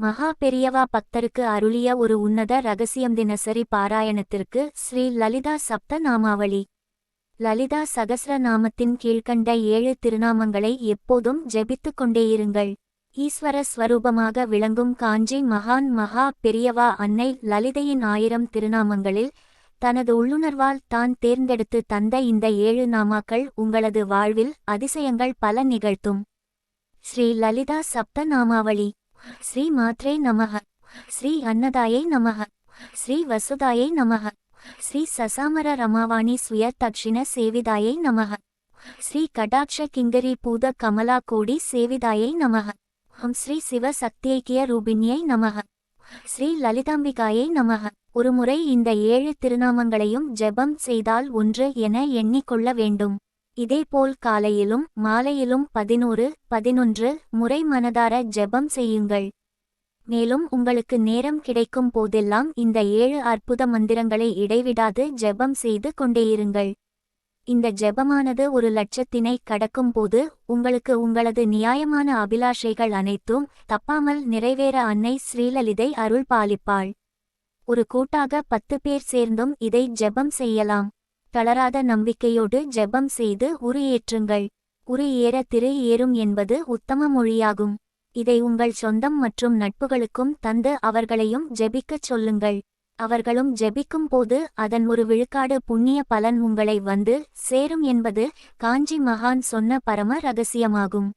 மகா பெரியவா பக்தருக்கு அருளிய ஒரு உன்னத ரகசியம் தினசரி பாராயணத்திற்கு ஸ்ரீ லலிதா சப்த நாமாவளி லலிதா சகசர நாமத்தின் கீழ்க்கண்ட ஏழு திருநாமங்களை எப்போதும் ஜெபித்துக் கொண்டேயிருங்கள் ஈஸ்வர ஸ்வரூபமாக விளங்கும் காஞ்சி மகான் மகா பெரியவா அன்னை லலிதையின் ஆயிரம் திருநாமங்களில் தனது உள்ளுணர்வால் தான் தேர்ந்தெடுத்து தந்த இந்த ஏழு நாமாக்கள் உங்களது வாழ்வில் அதிசயங்கள் பல நிகழ்த்தும். ஸ்ரீ லலிதா சப்த நாமாவளி ஸ்ரீ மாத்ரே நமக ஸ்ரீ அன்னதாயை நமக ஸ்ரீ வசுதாயை நமக ஸ்ரீ சசாமர ரமாவாணி சுய தக்ஷிண சேவிதாயை நமக ஸ்ரீ கடாட்ச கிங்கரி பூத கமலா கோடி சேவிதாயை நமக ஸ்ரீ சிவ சக்தியக்கிய ரூபிணியை நமக ஸ்ரீ லலிதாம்பிகாயை நமக ஒருமுறை இந்த ஏழு திருநாமங்களையும் ஜெபம் செய்தால் ஒன்று என எண்ணிக்கொள்ள வேண்டும். இதேபோல் காலையிலும் மாலையிலும் பதினோரு பதினொன்று முறை மனதார ஜெபம் செய்யுங்கள். மேலும் உங்களுக்கு நேரம் கிடைக்கும் போதெல்லாம் இந்த ஏழு அற்புத மந்திரங்களை இடைவிடாது ஜெபம் செய்து கொண்டேயிருங்கள் இந்த ஜெபமானது ஒரு லட்சத்தினை கடக்கும் போது உங்களுக்கு உங்களது நியாயமான அபிலாஷைகள் அனைத்தும் தப்பாமல் நிறைவேற அன்னை ஸ்ரீலலிதை அருள் பாலிப்பாள். ஒரு கூட்டாக பத்து பேர் சேர்ந்தும் இதை ஜெபம் செய்யலாம். தளராத நம்பிக்கையோடு ஜெபம் செய்து உரு ஏற்றுங்கள். உரு ஏற திரு ஏறும் என்பது உத்தம மொழியாகும். இதை உங்கள் சொந்தம் மற்றும் நட்புகளுக்கும் தந்து அவர்களையும் ஜெபிக்கச் சொல்லுங்கள். அவர்களும் ஜெபிக்கும் போது அதன் ஒரு விழுக்காடு புண்ணிய பலன் உங்களை வந்து சேரும் என்பது காஞ்சி மகான் சொன்ன பரம ரகசியமாகும்.